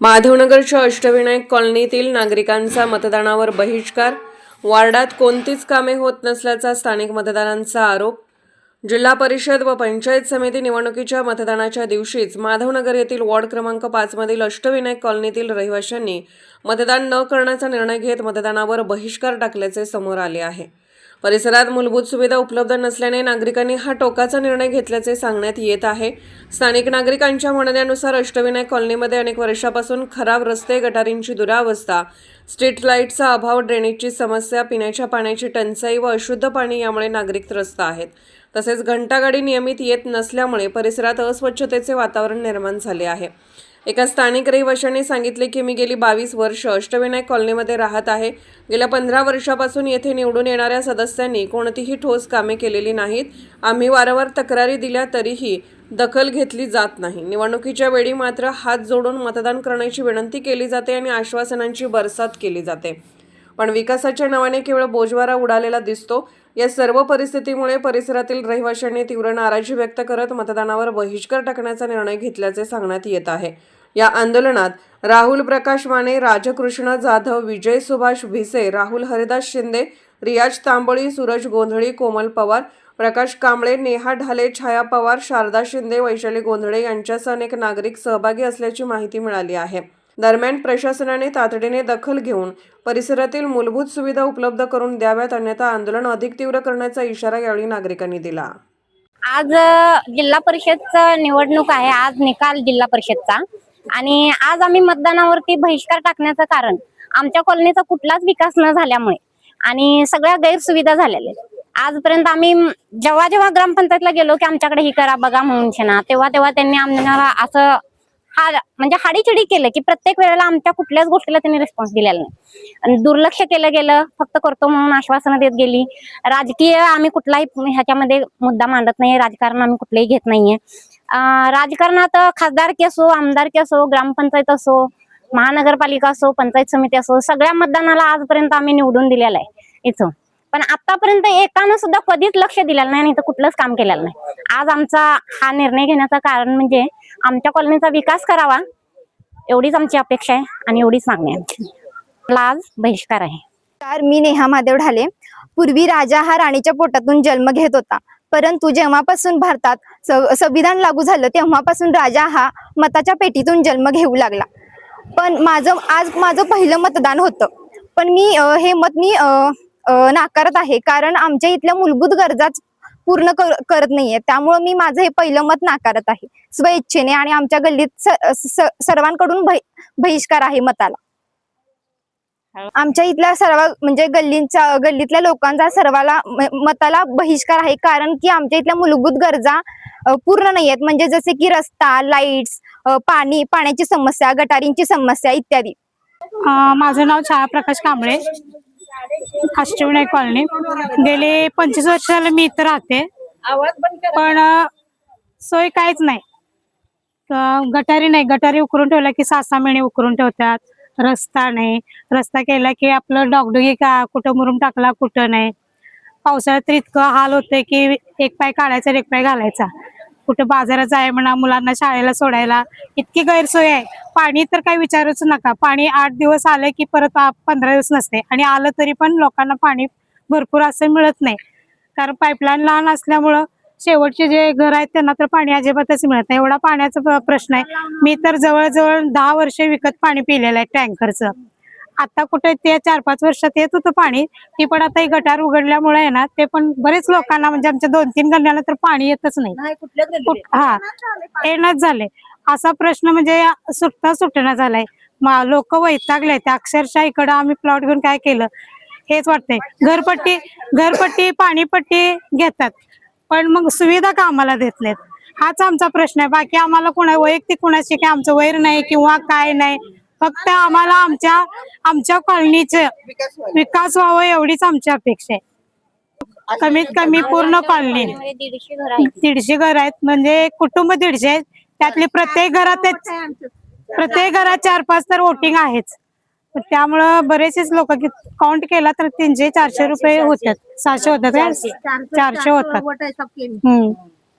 माधवनगरच्या अष्टविनायक कॉलनीतील नागरिकांचा मतदानावर बहिष्कार. वार्डात कोणतीच कामे होत नसल्याचा स्थानिक मतदारांचा आरोप. जिल्हा परिषद व पंचायत समिती निवडणुकीच्या मतदानाच्या दिवशीच माधवनगर येथील वॉर्ड क्रमांक पाचमधील अष्टविनायक कॉलनीतील रहिवाशांनी मतदान न करण्याचा निर्णय घेत मतदानावर बहिष्कार टाकल्याचे समोर आले आहे. परिसरात मूलभूत सुविधा उपलब्ध नसल्याने नागरिकांनी हा टोकाचा निर्णय घेतल्याचे सांगण्यात येत आहे. स्थानिक नागरिकांच्या म्हणण्यानुसार अष्टविनायक कॉलनीमध्ये अनेक वर्षापासून खराब रस्ते गटारींची दुरावस्था स्ट्रीट लाईटचा अभाव ड्रेनेजची समस्या पिण्याच्या पाण्याची टंचाई व अशुद्ध पाणी यामुळे नागरिक त्रस्त आहेत. तसेच घंटागाडी नियमित येत नसल्यामुळे परिसरात अस्वच्छतेचे वातावरण निर्माण झाले आहे. एका स्थानिक रहिवाशांनी सांगितले की मी गेली बावीस वर्ष अष्टविनायक कॉलनीमध्ये राहत आहे. गेल्या पंधरा वर्षापासून येथे निवडून येणाऱ्या सदस्यांनी कोणतीही ठोस कामे केलेली नाहीत. आम्ही वारंवार तक्रारी दिल्या तरीही दखल घेतली जात नाही. निवडणुकीच्या वेळी मात्र हात जोडून मतदान करण्याची विनंती केली जाते आणि आश्वासनांची बरसात केली जाते. पण विकासाच्या नावाने केवळ बोजवारा उडालेला दिसतो. या सर्व परिस्थितीमुळे परिसरातील रहिवाशांनी तीव्र नाराजी व्यक्त करत मतदानावर बहिष्कार टाकण्याचा निर्णय घेतल्याचे सांगण्यात येत आहे. या आंदोलनात राहुल प्रकाश माने राजकृष्ण जाधव विजय सुभाष भिसे राहुल हरिदास शिंदे रियाज तांबळी सूरज गोंधळी कोमल पवार प्रकाश कांबळे नेहा ढाले छाया पवार शारदा शिंदे वैशाली गोंधळे यांच्यासह अनेक नागरिक सहभागी असल्याची माहिती मिळाली आहे. दरम्यान प्रशासनाने तातडीने दखल घेऊन परिसरातील मूलभूत सुविधा उपलब्ध करून द्याव्यात अन्यथा आंदोलन अधिक तीव्र करण्याचा इशारा यावेळी नागरिकांनी दिला. आज जिल्हा परिषदचा निवडणूक आहे. आज निकाल जिल्हा परिषदचा. आणि आज आम्ही मतदानावरती बहिष्कार टाकण्याचं कारण आमच्या कॉलनीचा कुठलाच विकास न झाल्यामुळे आणि सगळ्या गैरसुविधा झालेल्या आहेत. आजपर्यंत आम्ही जेव्हा जेव्हा ग्रामपंचायतला गेलो की आमच्याकडे ही करा बघा म्हणून शेना तेव्हा तेव्हा त्यांनी आम्हाला असं म्हणजे हाडीचिडी केलं की प्रत्येक वेळेला आमच्या कुठल्याच गोष्टीला त्यांनी रिस्पॉन्स दिलेला नाही. आणि दुर्लक्ष केलं गेलं फक्त करतो म्हणून आश्वासनं देत गेली. राजकीय आम्ही कुठलाही ह्याच्यामध्ये मुद्दा मांडत नाही राजकारण आम्ही कुठलंही घेत नाहीये. राजकारणात खासदारकी असो आमदारकी असो ग्रामपंचायत असो महानगरपालिका असो पंचायत समिती असो सगळ्या मतदानाला आजपर्यंत आम्ही निवडून दिलेला आहे. इथं. पण आतापर्यंत एकानं सुद्धा कधीच लक्ष दिलेलं नाही तर कुठलंच काम केलेलं नाही. आज आमचा हा निर्णय घेण्याचं कारण म्हणजे आमच्या कॉलनीचा विकास करावा एवढीच आमची अपेक्षा आहे आणि एवढीच मागणी आहे आमची. मला आज बहिष्कार आहे. तर मी नेहा महादेव ढाले. पूर्वी राजा हा राणीच्या पोटातून जन्म घेत होता. परंतु जेव्हापासून भारतात स- संविधान लागू झालं तेव्हापासून राजा हा मताच्या पेटीतून जन्म घेऊ लागला. पण माझं आज माझं पहिलं मतदान होतं. पण मी हे मत मी अं, नाकारत आहे. कारण आमच्या इथल्या मूलभूत गरजाच पूर्ण कर- करत नाहीये. त्यामुळं मी माझं हे पहिलं मत नाकारत आहे. स्वइच्छेने आणि आमच्या गल्लीत सर्वांकडून बहि- बहिष्कार आहे मताला. आमच्या इथल्या सर्व म्हणजे गल्लींच्या गल्लीतल्या लोकांचा सर्वाला मताला बहिष्कार आहे. कारण की आमच्या इथल्या मूलभूत गरजा पूर्ण नाही आहेत म्हणजे जसे की रस्ता लाईट्स पाणी पाण्याची समस्या गटारींची समस्या इत्यादी. माझं नाव छाया प्रकाश कांबळे. अष्टविनायक कॉलनी. गेले पंचवीस वर्ष झालं मी इथं राहते. पण सोय काहीच नाही. गटारी नाही. गटारी उकरून ठेवल्या की सहा सहा महिने उकरून ठेवतात. रस्ता नाही. रस्ता केला की आपलं डॉगडुगी का कुठं मुरुम टाकला कुठं नाही. पावसाळ्यात तर इतकं हाल होतंय की एक पाय काढायचा एक पाय घालायचा. कुठं बाजारात जाय म्हणा मुलांना शाळेला सोडायला इतकी गैरसोय आहे. पाणी तर काही विचारूच नका. पाणी आठ दिवस आलं की परत पंधरा दिवस नसते. आणि आलं तरी पण लोकांना पाणी भरपूर असं मिळत नाही. कारण पाईपलाईन लहान असल्यामुळं शेवटचे जे घर आहेत त्यांना तर पाणी अजिबातच मिळत नाही. एवढा पाण्याचा प्रश्न आहे. मी तर जवळजवळ दहा वर्ष विकत पाणी पिलेलं आहे टँकरचं. आता कुठे ते चार पाच वर्षात येत होतं पाणी ती पण आता ही गटार उघडल्यामुळे आहे ना ते पण बरेच लोकांना म्हणजे आमच्या दोन तीन गल्ल्याला तर पाणी येतच नाही. हा. येणंच झाले असा प्रश्न म्हणजे सुटता सुटणं झालाय. लोक वैतागले ते अक्षरशः इकडं आम्ही प्लॉट घेऊन काय केलं? हेच वाटतंय. घरपट्टी घरपट्टी पाणीपट्टी घेतात. पण मग सुविधा का आम्हाला देत नाहीत? हाच आमचा प्रश्न आहे. बाकी आम्हाला कोणा वैयक्तिक कोणाशी काय आमचं वैर नाही किंवा काय नाही. फक्त आम्हाला आमच्या आमच्या कॉलनीचे विकास व्हावं एवढीच आमची अपेक्षा आहे. कमीत कमी पूर्ण कॉलनी. दीडशे घर आहेत. म्हणजे कुटुंब दीडशे आहेत. त्यातले प्रत्येक घरात प्रत्येक घरात चार पाच तर वोटिंग आहेच. त्यामुळं बरेचसेच लोक काउंट केला तर तीनशे चारशे रुपये होतात. सहाशे होतात? चारशे. होतात.